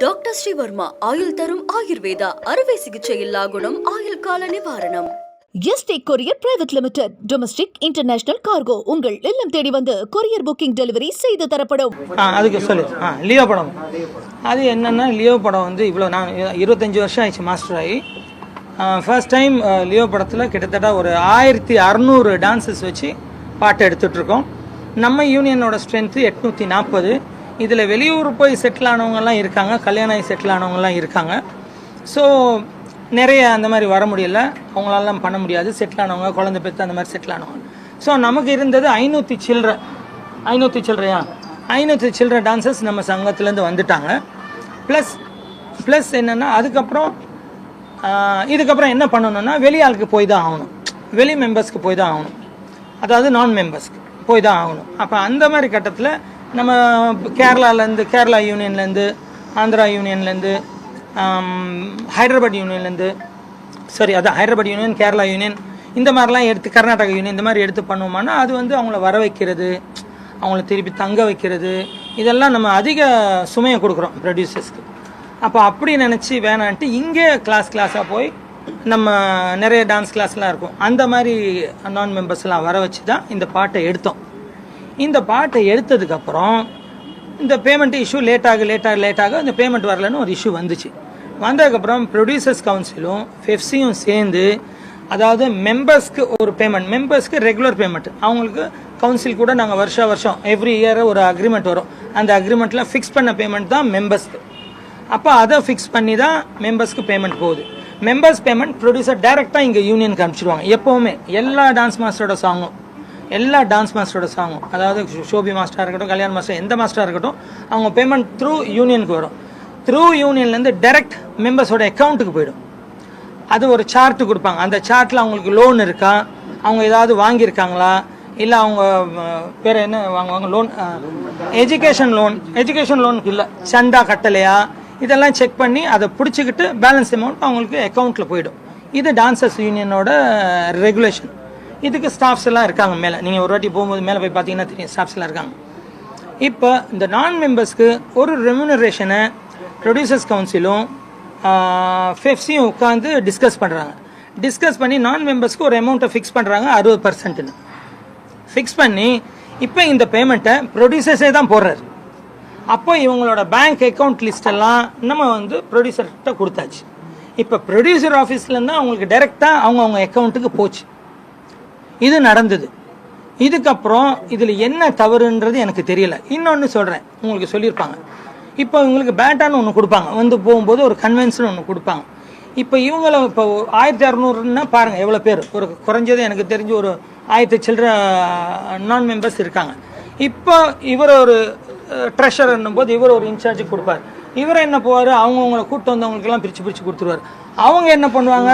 Doctor Sreevarma ஆயுள் தரும் ஆயுர்வேதா அறுவை சிகிச்சை இல்லா குணம் ஆயுள் கால நிவாரணம். ST courier private limited domestic international cargo உங்கள் இல்லம் தேடி வந்து கொரியர் புக்கிங் டெலிவரி செய்து தரப்படும். ஆ அதுக்கு சொல்லு. ஆ லியோ படம். அது என்னென்னா லியோ படம் வந்து இவ்வளோ நான் இருபத்தஞ்சி வருஷம் ஆயிடுச்சு மாஸ்டர் ஆகி. ஃபர்ஸ்ட் டைம் லியோ படத்தில் கிட்டத்தட்ட ஒரு ஆயிரத்தி அறநூறு டான்சஸ் வச்சு பாட்டு எடுத்துட்ருக்கோம் நம்ம யூனியனோட ஸ்ட்ரென்த்து எட்நூற்றி நாற்பது இதில் வெளியூர் போய் செட்டில் ஆனவங்கலாம் இருக்காங்க கல்யாணம் ஆகி செட்டில் ஆனவங்கலாம் இருக்காங்க. ஸோ நிறைய அந்த மாதிரி வர முடியல. அவங்களாலாம் பண்ண முடியாது. செட்டில் ஆனவங்க குழந்தை பெற்று அந்த மாதிரி செட்டில் ஆனவங்க. ஸோ நமக்கு இருந்தது ஐநூற்றி சில்லற. ஐநூற்றி சில்லறையா? ஐநூற்றி சில்லற டான்சர்ஸ் நம்ம சங்கத்துலேருந்து வந்துட்டாங்க. ப்ளஸ் ப்ளஸ் என்னென்னா அதுக்கப்புறம் இதுக்கப்புறம் என்ன பண்ணணும்னா வெளி ஆளுக்கு போய் தான் ஆகணும். வெளி மெம்பர்ஸ்க்கு போய் தான் ஆகணும். அதாவது நான் மெம்பர்ஸ்க்கு போய் தான் ஆகணும். அப்போ அந்த மாதிரி கட்டத்தில் நம்ம கேரளாலேருந்து கேரளா யூனியன்லேருந்து ஆந்திரா யூனியன்லேருந்து ஹைதராபாத் யூனியன்லேருந்து சரி அதான் ஹைதராபாத் யூனியன் கேரளா யூனியன் இந்த மாதிரிலாம் எடுத்து கர்நாடகா யூனியன் இந்த மாதிரி எடுத்து பண்ணுவோம்னா அது வந்து அவங்கள வர வைக்கிறது அவங்கள திருப்பி தங்க வைக்கிறது இதெல்லாம் நம்ம அதிக சுமையை கொடுக்குறோம் ப்ரொடியூசர்ஸ்க்கு அப்போ அப்படி நினச்சி வேணான்ட்டு இங்கே கிளாஸ் கிளாஸாக போய் நம்ம நிறைய டான்ஸ் கிளாஸ்லாம் இருக்கும். அந்த மாதிரி நான் மெம்பர்ஸ்லாம் வர வச்சு தான் இந்த பாட்டை எடுத்தோம். இந்த பாட்டை எடுத்ததுக்கப்புறம் இந்த பேமெண்ட் இஷ்யூ லேட்டாக லேட்டாக லேட்டாக இந்த பேமெண்ட் வரலன்னு ஒரு இஷ்யூ வந்துச்சு. வந்ததுக்கப்புறம் ப்ரொடியூசர்ஸ் கவுன்சிலும் ஃபெஃப்சியும் சேர்ந்து அதாவது மெம்பர்ஸ்க்கு ஒரு பேமெண்ட் மெம்பர்ஸ்க்கு ரெகுலர் பேமெண்ட் அவங்களுக்கு கவுன்சில் கூட நாங்கள் வருஷம் வருஷம் எவ்ரி இயர் ஒரு அக்ரிமெண்ட் வரும். அந்த அக்ரிமெண்ட்டில் ஃபிக்ஸ் பண்ண பேமெண்ட் தான் மெம்பர்ஸ்க்கு அப்போ அதை ஃபிக்ஸ் பண்ணி தான் மெம்பர்ஸ்க்கு பேமெண்ட் போகுது. மெம்பர்ஸ் பேமெண்ட் ப்ரொடியூசர் டைரெக்டாக இங்கே யூனியனுக்கு அனுப்பிச்சிடுவாங்க எப்போவுமே. எல்லா டான்ஸ் மாஸ்டரோட சாங்கும் எல்லா டான்ஸ் மாஸ்டரோட சாங்கும் அதாவது ஷோபி மாஸ்டராக இருக்கட்டும் கல்யாண் மாஸ்டர் எந்த மாஸ்டராக இருக்கட்டும் அவங்க பேமெண்ட் த்ரூ யூனியனுக்கு வரும். த்ரூ யூனியன்லேருந்து டைரக்ட் மெம்பர்ஸோட அக்கௌண்ட்டுக்கு போயிடும். அது ஒரு சார்ட்டு கொடுப்பாங்க. அந்த சார்ட்டில் அவங்களுக்கு லோன் இருக்கா? அவங்க ஏதாவது வாங்கியிருக்காங்களா? இல்லை அவங்க பேர் என்ன? வாங்குவாங்க லோன் எஜுகேஷன் லோன் எஜுகேஷன் லோனுக்கு இல்லை. சந்தா கட்டலையா? இதெல்லாம் செக் பண்ணி அதை பிடிச்சிக்கிட்டு பேலன்ஸ் அமௌண்ட் அவங்களுக்கு அக்கௌண்ட்டில் போயிடும். இது டான்சர்ஸ் யூனியனோட ரெகுலேஷன் இதுக்கு ஸ்டாஃப்ஸ் எல்லாம் இருக்காங்க மேலே. நீங்கள் ஒரு வாட்டி போகும்போது மேலே போய் பார்த்தீங்கன்னா தெரியும் ஸ்டாஃப்ஸ் எல்லாம் இருக்காங்க. இப்போ இந்த நான் மெம்பர்ஸ்க்கு ஒரு ரெமுனரேஷனை ப்ரொடியூசர்ஸ் கவுன்சிலும் ஃபெஃப்ஸையும் உட்காந்து டிஸ்கஸ் பண்ணுறாங்க டிஸ்கஸ் பண்ணி நான் மெம்பர்ஸ்க்கு ஒரு அமௌண்ட்டை ஃபிக்ஸ் பண்ணுறாங்க அறுபது பர்சன்ட்னு ஃபிக்ஸ் பண்ணி இப்போ இந்த பேமெண்ட்டை ப்ரொடியூசர்ஸே தான் போடுறாரு. அப்போ இவங்களோட பேங்க் அக்கவுண்ட் லிஸ்டெல்லாம் நம்ம வந்து ப்ரொடியூசர்கிட்ட கொடுத்தாச்சு. இப்போ ப்ரொடியூசர் ஆஃபீஸ்லேருந்து அவங்களுக்கு டைரெக்டாக அவங்க அவங்க அக்கௌண்ட்டுக்கு போச்சு. இது நடந்தது. இதுக்கப்புறம் இதில் என்ன தவறுன்றது எனக்கு தெரியல. இன்னொன்று சொல்கிறேன் உங்களுக்கு சொல்லியிருப்பாங்க. இப்போ இவங்களுக்கு பேட்டான்னு ஒன்று கொடுப்பாங்க. வந்து போகும்போது ஒரு கன்வென்ஷன் ஒன்று கொடுப்பாங்க. இப்போ இவங்கள இப்போ ஆயிரத்தி அறநூறுன்னா பாருங்கள் எவ்வளோ பேர்? ஒரு குறைஞ்சது எனக்கு தெரிஞ்சு ஒரு ஆயிரத்தி சில்லற நான் மெம்பர்ஸ் இருக்காங்க. இப்போ இவர் ஒரு ட்ரெஷர்ன்னும் போது இவர் ஒரு இன்சார்ஜ் கொடுப்பார். இவர் என்ன போவார்? அவங்கவுங்களை கூப்பிட்டு வந்தவங்களுக்கெல்லாம் பிரித்து பிரித்து கொடுத்துருவார். அவங்க என்ன பண்ணுவாங்க?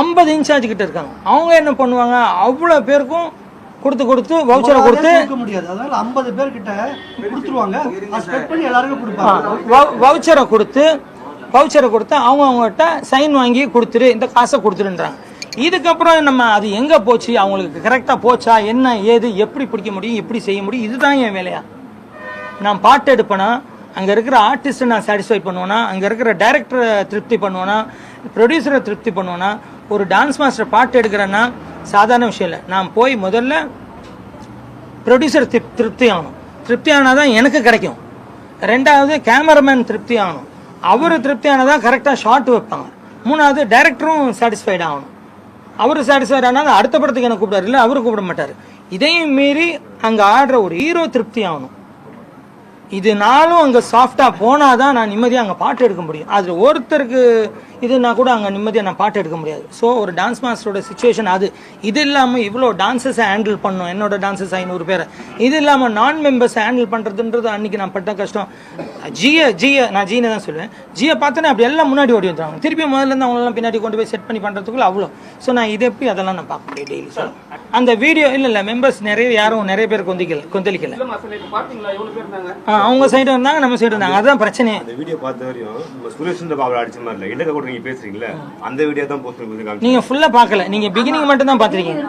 ஐம்பது இன்சார்ஜ் கிட்ட இருக்காங்க. அவங்க என்ன பண்ணுவாங்க? அவ்வளோ பேருக்கும் கொடுத்து கொடுத்து வவுச்சரை கொடுத்து முடியாது. அதனால ஐம்பது பேர் கிட்ட கொடுத்துருவாங்க வவுச்சரை கொடுத்து வவுச்சரை கொடுத்து அவங்க அவங்ககிட்ட சைன் வாங்கி கொடுத்துரு இந்த காசை கொடுத்துருன்றாங்க. இதுக்கப்புறம் நம்ம அது எங்கே போச்சு? அவங்களுக்கு கரெக்டாக போச்சா? என்ன ஏது எப்படி பிடிக்க முடியும்? எப்படி செய்ய முடியும்? இதுதான் என் வேலையா? நான் பாட்டு எடுப்பேனா? அங்கே இருக்கிற ஆர்டிஸ்ட்டை நான் சாட்டிஸ்ஃபை பண்ணுவேன்னா அங்கே இருக்கிற டைரக்டரை திருப்தி பண்ணுவேன்னா ப்ரொடியூசரை திருப்தி பண்ணுவேன்னா ஒரு டான்ஸ் மாஸ்டர் பாட்டு எடுக்கிறேன்னா சாதாரண விஷயம் இல்லை. நான் போய் முதல்ல ப்ரொடியூசர் திருப் திருப்தி ஆகணும். திருப்தி ஆனால் தான் எனக்கு கிடைக்கும். ரெண்டாவது கேமராமேன் திருப்தி ஆகணும். அவர் திருப்தி ஆனால் தான் கரெக்டாக ஷார்ட் வைப்பாங்க. மூணாவது டைரக்டரும் சாட்டிஸ்ஃபைட் ஆகணும். அவர் சாட்டிஸ்ஃபைட் ஆனால் அடுத்த படத்துக்கு எனக்கு கூப்பிடாரு இல்லை அவர் கூப்பிட மாட்டார். இதையும் மீறி அங்கே ஆடுற ஒரு ஹீரோ திருப்தி ஆகணும். இதனாலும் அங்கே சாஃப்டாக போனால் தான் நான் நிம்மதியாக அங்கே பாட்டு எடுக்க முடியும். அதில் ஒருத்தருக்கு இதுனா கூட அங்கே நிம்மதியாக நான் பாட்டு எடுக்க முடியாது. ஸோ ஒரு டான்ஸ் மாஸ்டரோட சுச்சுவேஷன் அது. இது இல்லாமல் இவ்வளோ டான்சஸை ஹேண்டில் பண்ணணும் என்னோட டான்சஸ் ஐநூறு பேரை. இது இல்லாமல் நான் மெம்பர்ஸை ஹேண்டில் பண்ணுறதுன்றது அன்றைக்கி நான் பட்ட கஷ்டம். ஜிய ஜிய நான் ஜீனை தான் சொல்லுவேன். ஜியை பார்த்தோன்னே அப்படி எல்லாம் முன்னாடி ஓடி வந்துடுவாங்க திருப்பி முதல்ல இருந்து அவங்களெல்லாம் பின்னாடி கொண்டு போய் செட் பண்ணி பண்ணுறதுக்குள்ள அவ்வளோ ஸோ நான் இது எப்படி அதெல்லாம் நான் பார்க்க முடியும் டெய்லி சார் அந்த வீடியோ இல்லை இல்லை மெம்பர்ஸ் நிறைய யாரும் நிறைய பேர் கொந்திக்கல கொந்தளிக்கல. அவங்க சைடு இருந்தாங்க நம்ம சைடு இருந்தாங்க. அதுதான் பிரச்சனையே. அந்த வீடியோ பார்த்த வரையும் நம்ம சுரேஷ் பாபா அடிச்ச மாதிரி இல்லை இடக்க கூட நீங்க பேசுறீங்களா அந்த வீடியோ தான் போஸ்ட் பண்ணி நீங்க ஃபுல்லா பார்க்கல. நீங்க பிகினிங் மட்டும் தான் பாத்திருக்கீங்க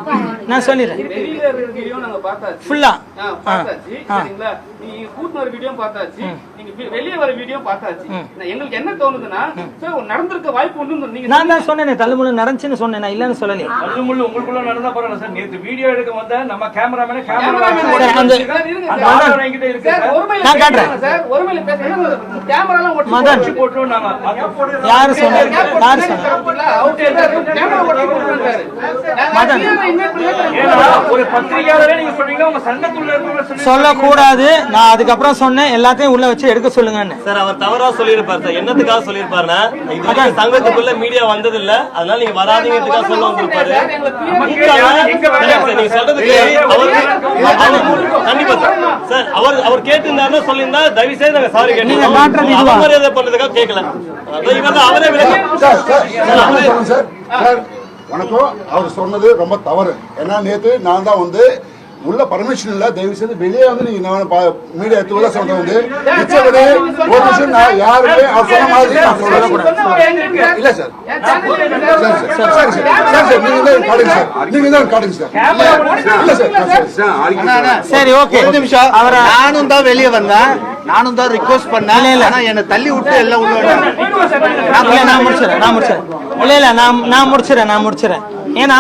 நான் சொல்லிடுறேன். வீடியோ நாங்க பார்த்தாச்சு. ஃபுல்லா பார்த்தாச்சு சரிங்களா? நீங்க கூட்டின ஒரு வீடியோ பார்த்தாச்சு. நீங்க வெளிய வர வீடியோ பார்த்தாச்சு. எங்களுக்கு என்ன தோணுதுன்னா சார் நடந்திருக்க வாய்ப்பு உண்டு நீங்க நான் தான் சொன்னேனே தள்ளுமுள்ள நடந்துச்சுன்னு சொன்னேன் நான் இல்லைன்னு சொல்லலையே. அது முள்ளு உங்களுக்குள்ள நடந்தா பரவாயில்ல சார். நேத்து வீடியோ எடுக்க வந்த நம்ம கேமராமேனே கேமராமேன் கேமரா என்கிட்ட இருக்கு நான் காட்டுறேன். சார், ஒருமையில. கேமராலாம் ஒட்டி மதன். போட்டு நாங்க அது- யாரு சொன்னாரு கேப் போட்டு யாரு சொல்லக்கூடாது. நான் அதுக்கப்புறம் சொன்னேன். எல்லாத்தையும் உள்ள வச்சு எடுக்க சொல்லுங்கன்னு. சார் அவர் தவறா சொல்லியிருப்பார் சார். என்னத்துக்காக சொல்லியிருப்பாருன்னா இது சங்கத்துக்குள்ள மீடியா வந்தது இல்ல அதனால நீங்க வராதீங்கிறதுக்காக சொல்ல வந்திருப்பாரு. நீங்க சொல்றது அவர் அவர் கண்டிப்பா சார் சார் அவர் அவர் கேட்டிருந்தாருன்னா சொல்லியிருந்தா தயவு செய்து நாங்க சாரி இதுவா? அவமரியாதை பண்றதுக்காக கேட்கல தான் அவரே விளக்கி சார் சார் சார் அவரே சொல்லுங்க சார் சார் வணக்கம் அவர் சொன்னது ரொம்ப தவறு ஏன்னா நேத்து நான் தான் வந்து உள்ள பர்மிஷன் இல்ல தயவு செய்து வெளியே வந்து நீங்க நான் மீடியா எடுத்து சொல்றது வந்து மிச்சபடி ஒரு விஷயம் நான் யாருமே அவர் சொன்ன மாதிரி நான் சொல்லக்கூடாது இல்ல sir sir sir sir sir நீங்க தான் காட்டுங்க சார் நீங்க தான் காட்டுங்க சார் இல்ல சார் சார் ஓகே ஒரு நிமிஷம் அவரை நானும் தான் வெளியே வந்தேன் நானும் தான் ரிக்வஸ்ட் பண்ணேன் ஆனா என்னை தள்ளி விட்டு எல்லாம் உள்ள நான் முடிச்சிடறேன் நான் முடிச்சிடறேன் இல்ல இல்ல நான் நான் முடிச்சிடறேன் நான் முடிச்சிடறேன் ஏன்னா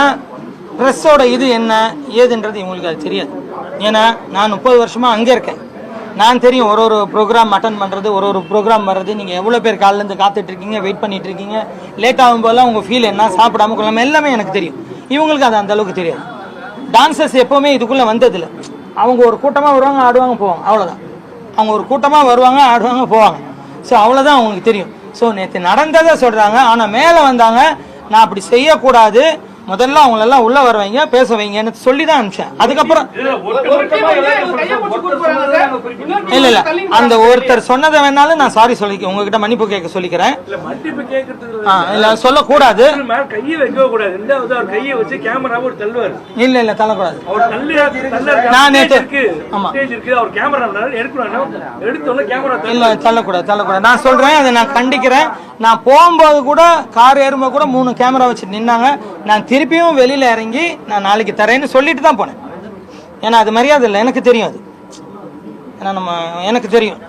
ட்ரெஸ்ஸோட இது என்ன ஏதுன்றது இவங்களுக்கு அது தெரியாது. ஏன்னா நான் முப்பது வருஷமாக அங்கே இருக்கேன். நான் தெரியும் ஒரு ஒரு ப்ரோக்ராம் அட்டன் பண்ணுறது ஒரு ஒரு ப்ரோக்ராம் வர்றது நீங்கள் எவ்வளோ பேர் காலைல இருந்து வெயிட் பண்ணிகிட்ருக்கீங்க இருக்கீங்க லேட் ஆகும்போதெல்லாம் உங்கள் ஃபீல் என்ன சாப்பிடாம கொள்ளாமல் எல்லாமே எனக்கு தெரியும். இவங்களுக்கு அது அந்த அளவுக்கு தெரியாது. டான்சர்ஸ் எப்போவுமே இதுக்குள்ளே வந்ததில்லை. அவங்க ஒரு கூட்டமாக வருவாங்க ஆடுவாங்க போவாங்க. அவ்வளோதான் அவங்க ஒரு கூட்டமாக வருவாங்க ஆடுவாங்க போவாங்க. ஸோ அவ்வளோதான் அவங்களுக்கு தெரியும். ஸோ நேற்று நடந்ததை சொல்கிறாங்க ஆனால் மேலே வந்தாங்க நான் அப்படி செய்யக்கூடாது முதல்ல அவங்களெல்லாம் உள்ளே வர வைங்க பேச வைங்கன்னு சொல்லி தான் அனுப்பிச்சேன் அதுக்கப்புறம் இல்ல இல்ல அந்த. ஒருத்தர் சொன்னதை வேணாலும் நான் சாரி சொல்லிக்க உங்ககிட்ட மன்னிப்பு கேட்க சொல்லிக்கிறேன். இல்ல சொல்லக்கூடாது. மேல கையை வைக்க கூடாது ரெண்டாவது அவர் கையை வச்சு கேமராவை ஒரு தள்ளுவார். இல்ல இல்ல தள்ளக்கூடாது. அவர் தள்ளி தள்ள நான் இருக்கு. ஆமா. ஸ்டேஜ் இருக்கு. அவர் கேமரா எடுக்கணும் எடுத்தோன்னே கேமரா இல்ல தள்ளக்கூடாது தள்ளக்கூடாது. நான் சொல்றேன் அதை நான் கண்டிக்கிறேன். நான் போகும்போது கூட கார் ஏறும்போது கூட மூணு கேமரா வச்சு நின்னாங்க. நான் திருப்பியும் வெளியில் இறங்கி நான் நாளைக்கு தரேன்னு சொல்லிட்டு தான் போனேன். ஏன்னா அது மரியாதை இல்லை. எனக்கு தெரியும் அது. ஏன்னா நம்ம எனக்கு தெரியும்.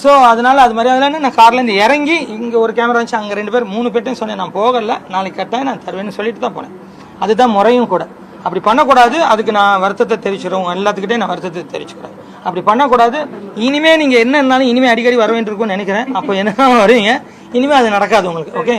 ஸோ அதனால அது மரியாதை இல்லைன்னு நான் கார்லேருந்து இறங்கி இங்கே ஒரு கேமரா வச்சு அங்கே ரெண்டு பேர் மூணு பேர்ட்டையும் சொன்னேன் நான் போகல. நாளைக்கு கட்டாயம் நான் தருவேன்னு சொல்லிட்டு தான் போனேன். அதுதான் முறையும் கூட. அப்படி பண்ணக்கூடாது. அதுக்கு நான் வருத்தத்தை தெரிவிச்சிடும் எல்லாத்துக்கிட்டே எல்லாத்துக்கிட்டையும் நான் வருத்தத்தை தெரிவிச்சுக்கிறேன். அப்படி பண்ணக்கூடாது. இனிமே நீங்கள் என்ன இருந்தாலும் இனிமேல் அடிக்கடி வர வேண்டியிருக்கும்னு நினைக்கிறேன். அப்போ என்ன வருவீங்க? இனிமேல் அது நடக்காது உங்களுக்கு. ஓகே